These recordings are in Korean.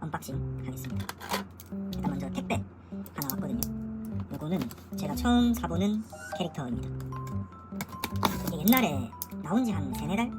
언박싱 하겠습니다. 일단 먼저 택배 하나 왔거든요. 이거는 제가 처음 사보는 캐릭터입니다. 옛날에 나온 지 한 세네 달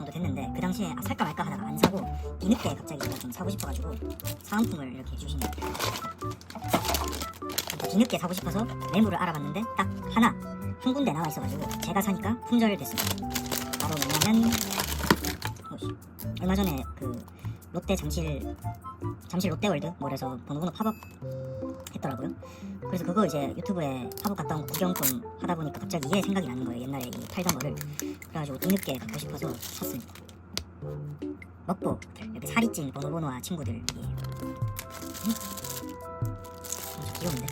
정도 됐는데 그 당시에 아, 살까 말까 하다가 안 사고 뒤늦게 갑자기 제가 좀 사고 싶어가지고 사은품을 이렇게 주시네요. 뒤늦게 사고 싶어서 매물을 알아봤는데 딱 하나 한 군데 나와 있어가지고 제가 사니까 품절됐습니다. 바로 뭐냐면 얼마 전에 그 롯데 잠실 잠실 롯데월드 몰에서 번호번호 팝업 했더라고요. 그래서 그거 이제 유튜브에 팝업 갔다 온거 구경 좀 하다 보니까 갑자기 이게 생각이 나는 거예요. 옛날에 이 팔던 거를. 그래가지고 뒤늦게 갖고 싶어서 샀습니다. 먹보 이렇게 살이 찐 번호번호와 친구들이에요. 음? 아주 귀여운데.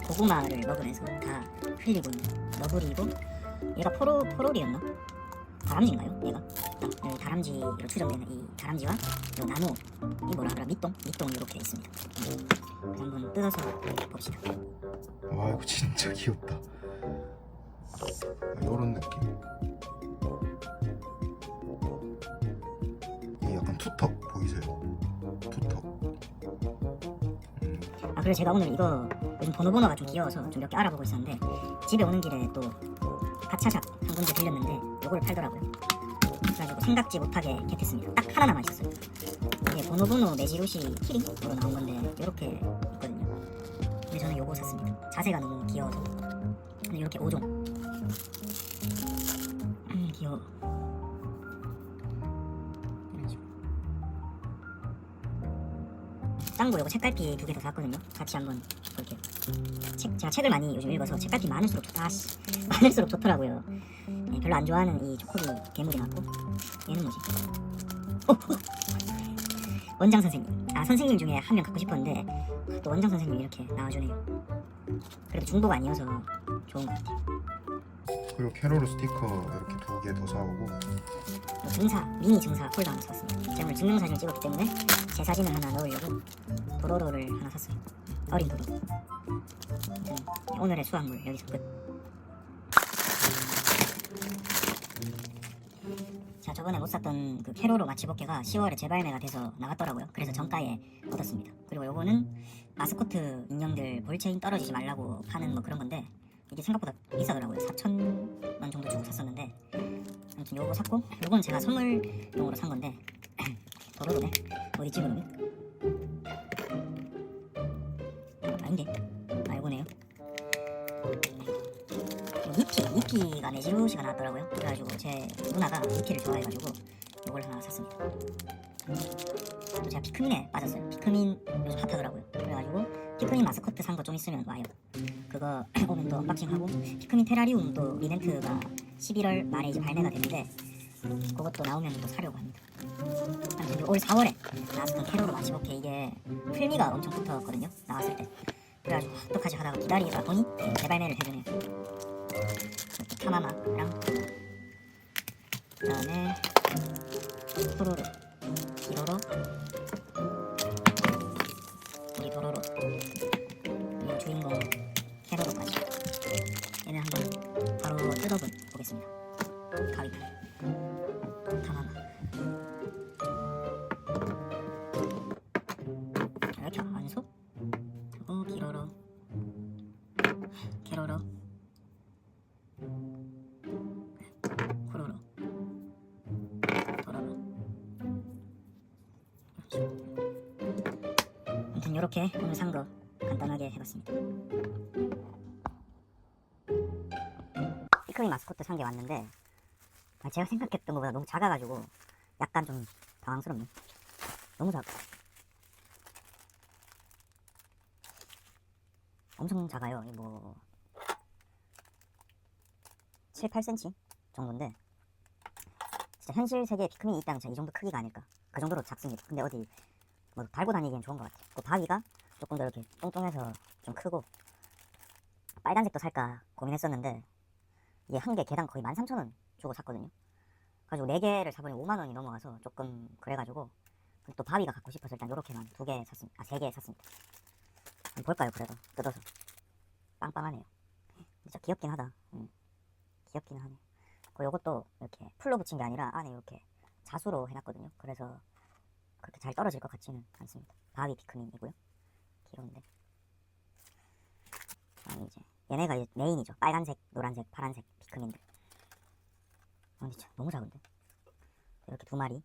고구마를 먹으면서 다 흘리고 있는 너구리고 얘가 포로 포롤이었나? 다람쥐인가요? 얘가? 아, 네, 다람쥐로 추정되는 이 다람쥐와 요 나무 이 뭐라 그래 밑동 밑동 이렇게 있습니다. 그래서 한번 뜯어서 봅시다. 와 이거 진짜 귀엽다. 이런 느낌. 이 약간 투턱 보이세요? 투턱. 음, 아 그리고 제가 오늘 이거 요즘 번호번호가 좀 귀여워서 좀 몇 개 알아보고 있었는데 집에 오는 길에 또 가차샵 한 군데 들렸는데 요걸 팔더라고요. 그래가지고 생각지 못하게 겟했습니다. 딱 하나 남아 있었어요. 이게 번호번호 매지롯이 키링으로 나온 건데 이렇게 있거든요. 근데 저는 요거 샀습니다. 자세가 너무 귀여워서. 근데 이렇게 5종. 음 귀여워. 짱구 요거 책갈피 두 개 더 샀거든요. 같이 한번 볼게요. 책, 제가 책을 많이 요즘 읽어서 책갈피 많을수록 좋다. 아씨, 많을수록 좋더라고요. 네, 별로 안 좋아하는 이 초코비 괴물이 나왔고 얘는 뭐지? 어, 어. 원장 선생님. 아 선생님 중에 한 명 갖고 싶었는데 또 원장 선생님이 이렇게 나와주네요. 그래도 중복 아니어서 좋은 것 같아요. 그리고 캐로로 스티커 이렇게 두 개 더 사오고 또 증사 미니 증사 폴더 하나 샀습니다. 제가 오늘 증명사진을 찍었기 때문에 제 사진을 하나 넣으려고 도로로를 하나 샀어요. 어린 도로. 아무튼 오늘의 수확물 여기서 끝. 저번에 못 샀던 그 캐로로 마치복개가 10월에 재발매가 돼서 나갔더라고요. 그래서 정가에 얻었습니다. 그리고 요거는 마스코트 인형들 볼체인 떨어지지 말라고 파는 뭐 그런 건데 이게 생각보다 비싸더라고요. 4천 원 정도 주고 샀었는데 아무튼 요거 샀고 요건 제가 선물용으로 산 건데 도로로네 어디지 그러면? 아닌데 니피 니피가 네지루시가 나왔더라고요 그래가지고 제 누나가 니피를 좋아해가지고 요걸 하나 샀습니다 또 제가 피크민에 빠졌어요 피크민 요즘 핫하더라고요 그래가지고 피크민 마스코트 산 거 좀 있으면 와요 그거 오면 또 언박싱하고 피크민 테라리움 또 리멘트가 11월 말에 이제 발매가 되는데 그것도 나오면 또 사려고 합니다. 아무튼 올 4월에 나왔던 캐로로 마치복해 이게 필미가 엄청 붙었거든요. 나왔을 때. 그래가지고 어떡하지 하다가 기다리다 보니 재발매를 해주네요. 타마마랑 그다음에 기로로 이렇게 오늘 산 거 간단하게 해봤습니다 피크미 마스코트 산 게 왔는데 아, 제가 생각했던 것보다 너무 작아가지고 약간 좀 당황스럽네. 너무 작아. 엄청 작아요. 이뭐 7, 8cm 정도인데 진짜 현실 세계에 피크민이 있다면 이 정도 크기가 아닐까. 그 정도로 작습니다. 근데 어디 뭐 달고 다니기엔 좋은 것 같아요. 그 바위가 조금 더 이렇게 뚱뚱해서 좀 크고 빨간색도 살까 고민했었는데 이게 한 개 개당 거의 13,000원 주고 샀거든요. 그래가지고 4개를 사보니 5만원이 넘어가서 조금 그래가지고 또 바위가 갖고 싶어서 일단 요렇게만 두 개 샀습니다. 아 3개 샀습니다. 한번 볼까요 그래도? 뜯어서. 빵빵하네요. 진짜 귀엽긴 하다. 음. 귀엽긴 하네. 그리고 요것도 이렇게 풀로 붙인 게 아니라 안에 이렇게 자수로 해놨거든요. 그래서 그렇게 잘 떨어질 것 같지는 않습니다. 바위 피크민이고요. 귀여운데. 아니 이제 얘네가 이제 메인이죠. 빨간색 노란색 파란색 피크민들. 아참 너무 작은데? 이렇게 두 마리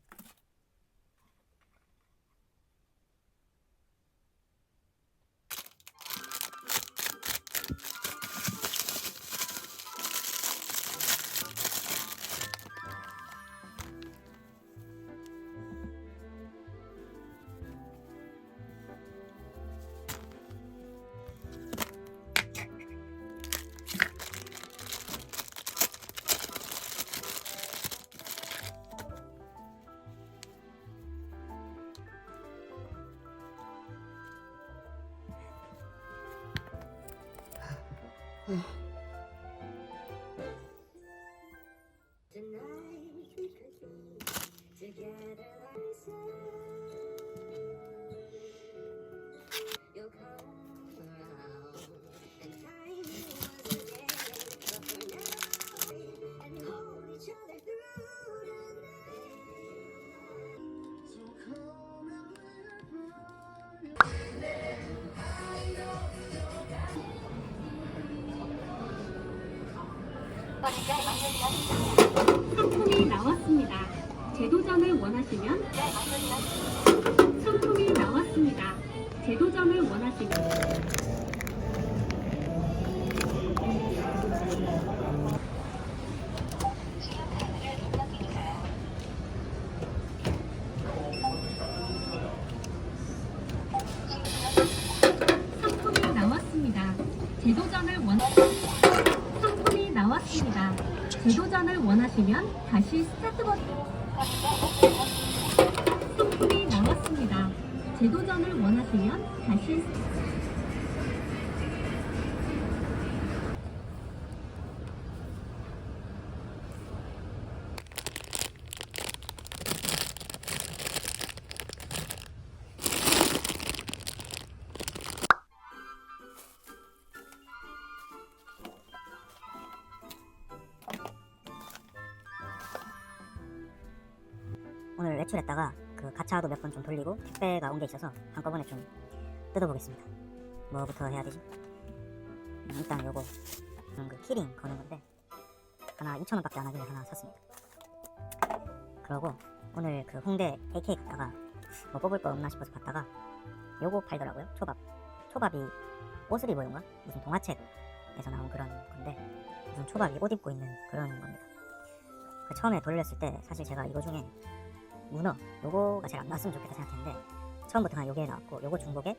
상품이 나왔습니다. 재도전을 원하시면 상품이 나왔습니다. 재도전을 원하시면 재도전을 원하시면 다시 스타트 버튼 상품이 나왔습니다. 재도전을 원하시면 다시 외출했다가 그 가차도 몇 번 좀 돌리고 택배가 온 게 있어서 한꺼번에 좀 뜯어보겠습니다. 뭐부터 해야 되지? 음, 일단 요거 음, 그 키링 거는 건데 하나 2,000원밖에 안 하길래 하나 샀습니다. 그러고 오늘 그 홍대 AK 갔다가 뭐 뽑을 거 없나 싶어서 봤다가 요거 팔더라고요. 초밥. 초밥이 옷을 입어요인가? 무슨 동화책에서 나온 그런 건데 무슨 초밥이 옷 입고 있는 그런 겁니다. 그 처음에 돌렸을 때 사실 제가 이거 중에 문어 요거가 제일 안 나왔으면 좋겠다 생각했는데 처음부터 그냥 요게 나왔고 요거 중복에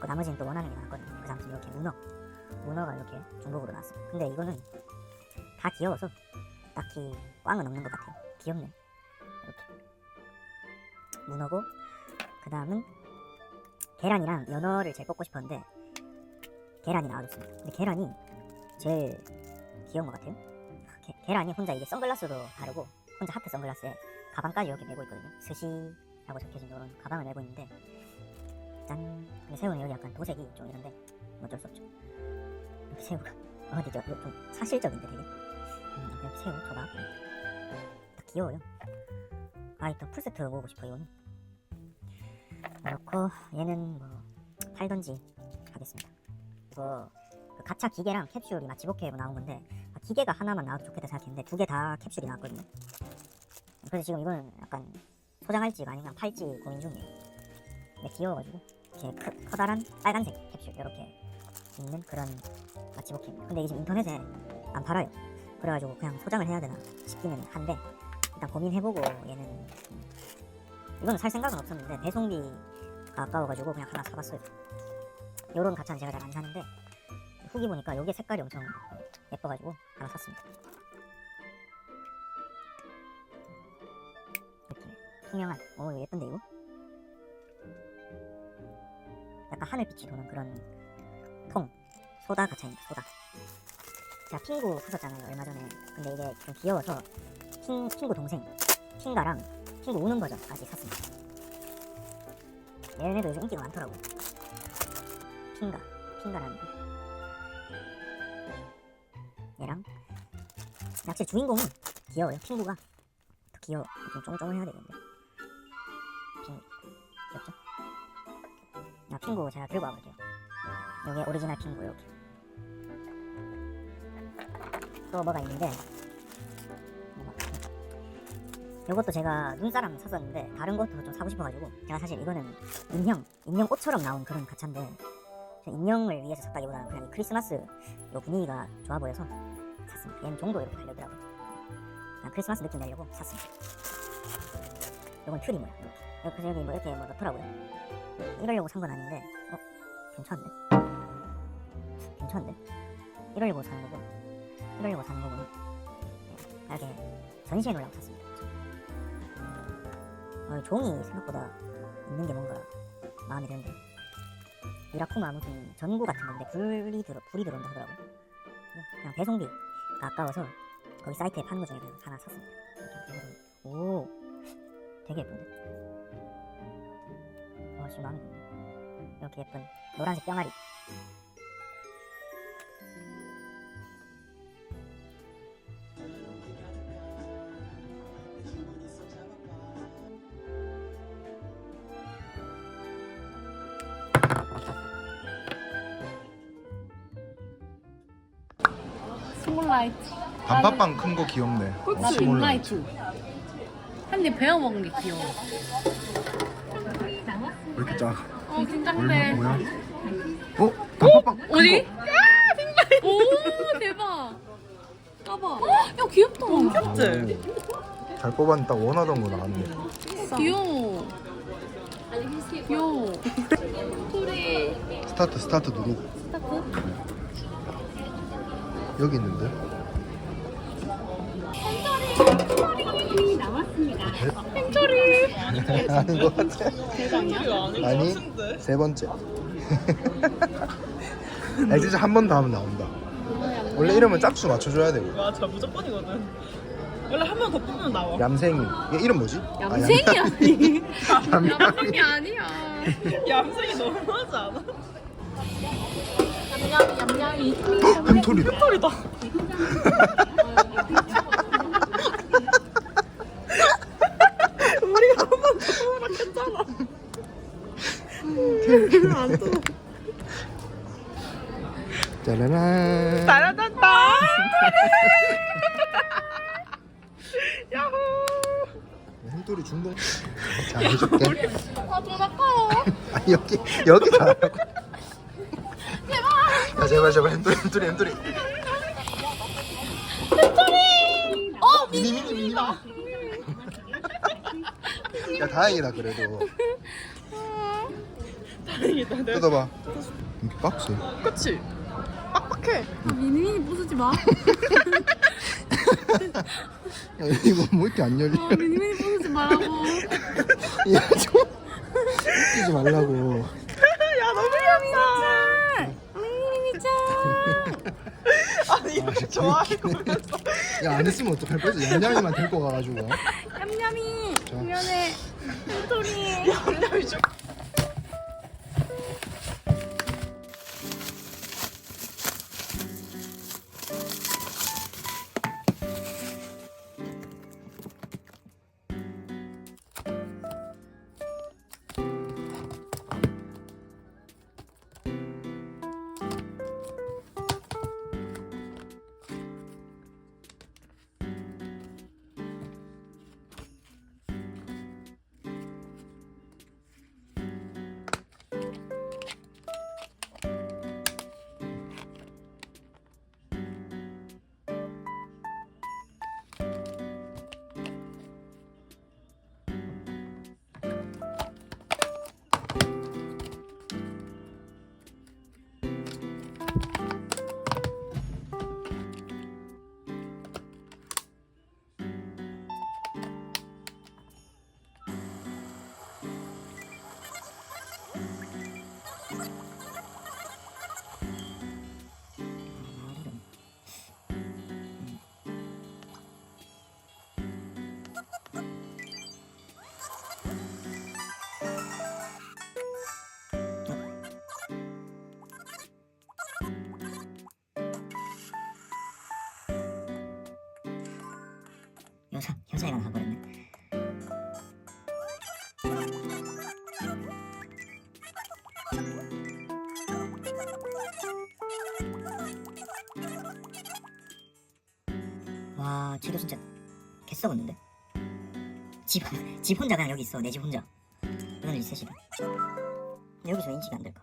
그 나머지는 또 원하는 게 나왔거든요. 그래서 아무튼 이렇게 문어 문어가 이렇게 중복으로 나왔어요 근데 이거는 다 귀여워서 딱히 꽝은 없는 것 같아요. 귀엽네. 이렇게. 문어고 그 다음은 계란이랑 연어를 제일 뽑고 싶었는데 계란이 나와줬습니다. 근데 계란이 제일 귀여운 것 같아요. 게- 계란이 혼자 이게 선글라스도 다르고 혼자 하트 선글라스에 가방까지 이렇게 메고 있거든요. 스시라고 적혀진 이런 가방을 메고 있는데 짠. 근데 새우는 여기 약간 도색이 좀 이런데 뭐 어쩔 수 없죠. 새우가 어 근데 저, 좀 사실적인데 되게. 음, 새우 초밥. 딱 귀여워요. 아, 또 풀세트 먹고 싶어 이거는. 그렇고 얘는 뭐 팔던지 하겠습니다. 이거 그 가차 기계랑 캡슐이 마치 복해로 나온 건데 아, 기계가 하나만 나와도 좋겠다 생각했는데 두 개 다 캡슐이 나왔거든요. 그래서 지금 이거는 약간 소장할지가 아니면 팔지 고민 중이에요. 근데 귀여워가지고 이렇게 크, 커다란 빨간색 캡슐 이렇게 있는 그런 마치복입니다. 근데 이게 지금 인터넷에 안 팔아요. 그래가지고 그냥 소장을 해야 되나 싶기는 한데 일단 고민해보고 얘는 음, 이거는 살 생각은 없었는데 배송비가 아까워가지고 그냥 하나 사봤어요. 요런 가차는 제가 잘 안 사는데 후기 보니까 요게 색깔이 엄청 예뻐가지고 하나 샀습니다. 투명한 오 이거 예쁜데 이거 약간 하늘빛이 도는 그런 통 소다 가차입니다 소다 제가 핑구 샀었잖아요 얼마 전에 근데 이게 좀 귀여워서 핑, 핑구 동생 핑가랑 핑구 우는 버전까지 샀습니다. 얘네도 요즘 인기가 많더라고요. 핑가, 핑가라는 거. 얘랑 확실히 주인공은 귀여워요. 핑구가 더 귀여워. 좀 쫑쫑해야 되는데. 핑구 제가 들고 와볼게요. 여기 오리지널 핑구 여기. 또 뭐가 있는데 요것도 제가 눈사람 샀었는데 다른 것도 좀 사고 싶어가지고 제가 사실 이거는 인형 인형 옷처럼 나온 그런 가차인데 저 인형을 위해서 샀다기보다는 그냥 이 크리스마스 요 분위기가 좋아 보여서 샀습니다. 얘는 종도 이렇게 달려더라고요. 그냥 크리스마스 느낌 내려고 샀습니다. 요건 트리 모양 이렇게 그래서 여기 뭐 이렇게 뭐 넣더라고요 이러려고 산 건 아닌데 어? 괜찮은데? 괜찮은데? 이러려고 사는 거고 이러려고 사는 거고 이렇게 전시해 놓으려고 샀습니다. 어, 종이 생각보다 있는 게 뭔가 마음에 드는데. 미라쿠마 무슨 전구 같은 건데 불이 들어 불이 들어온다 하더라고. 그냥 배송비가 아까워서 거기 사이트에 파는 거 중에 하나 샀습니다. 오 되게 예쁜데 드네 이렇게 예쁜 노란색 병아리 스몰라이트. 단팥빵 큰 거 귀엽네. 어, 스몰라이트. 베어 먹는 게 귀여워. 작아? 어, 긴장돼. 뭐야? 어? 단팥빵 큰 어디? 거. 야, 빅라이트. 오, 대박. 까봐. 야, 귀엽다. 귀엽지? 잘 뽑았는데 딱 원하던 거 나왔네. 귀여워. 귀여워. 스타트 스타트 누르고. 여기 있는데. 이 나왔습니다. 아닌 것 같아. 아니 세 번째. 아 진짜 한 번 더 하면 나온다. 원래 이러면 짝수 맞춰줘야 되고. 맞아 무조건이거든 원래 한번더 뽑으면 나와 얌생이. 얘 이름 뭐지? 아, 얌생이 아니. 얌- 얌생이 아니야. 얌생이 너무 하지 않아? 헉, 뱀토리다. 털이다 우리가 한 번 더 뽑으라 했잖아 안. 짜라란. 따라단다 야호 햄토리 중독. 자 해줄게. 아, 돈 아까워. 아니 여기 여기 달라고. 제발. 야 제발 제발 햄토리 햄토리 햄토리. 햄토리. 어 미니 미니 미니. 야 다행이다 그래도. 다행이다 내가 뜯어봐. 이게 박스. 그치? 빡빡해 미니미니 부수지 마. 야 이거 뭐 이렇게 안 열려? 어, 미니미니 부수지 말라고. 야 좀 웃기지 말라고. 야 너무 귀엽다 미니미니 짱. 아니 이렇게 좋아하고 야안 했으면 어떡할 거지? 양양이만 데리고 가가지고. 얌얌이. 자. 미안해. 햄토리. 얌얌이 좀 여자애가 나와버렸네. 와 쟤도 진짜 개썩었는데? 집, 집 혼자 그냥 여기 있어. 내 집 혼자. 너네들이 셋이가 여기서 인식이 안 될까